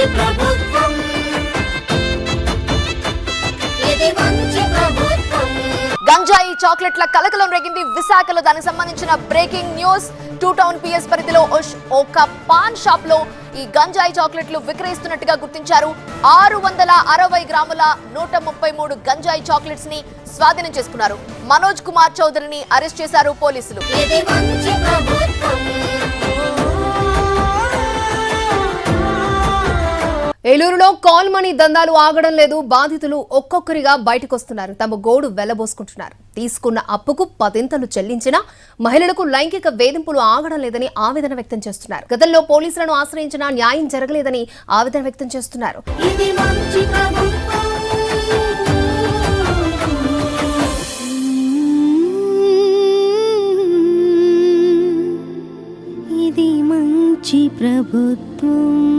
మంచి ప్రభుత్వం. ఇది మంచి ప్రభుత్వం. గంజాయి చాక్లెట్ల కలకలం రేగింది విశాఖలో. దానికి సంబంధించిన breaking news. Two town PS పరిధిలో ఒక పాన్ షాప్లో ఈ గంజాయి చాక్లెట్లు విక్రయిస్తున్నట్టుగా గుర్తించారు. ఆరు వందల అరవై గ్రాముల నూట ముప్పై మూడు గంజాయి చాక్లెట్స్ని స్వాధీనం చేసుకున్నారు. మనోజ్ కుమార్ చౌదరిని అరెస్ట్ చేశారు పోలీసులు. ఏలూరులో కాల్ మనీ దందాలు ఆగడం లేదు. బాధితులు ఒక్కొక్కరిగా బయటకొస్తున్నారు. తమ గోడు వెళ్ళబోసుకుంటున్నారు తీసుకున్న అప్పుకు పదింతలు చెల్లించినా మహిళలకు లైంగిక వేధింపులు ఆగడం లేదని ఆవేదన వ్యక్తం చేస్తున్నారు. గతంలో పోలీసులను ఆశ్రయించినా న్యాయం జరగలేదని ఆవేదన వ్యక్తం చేస్తున్నారు. ఇది మంచి ప్రభుత్వం. ఇది మంచి ప్రభుత్వం.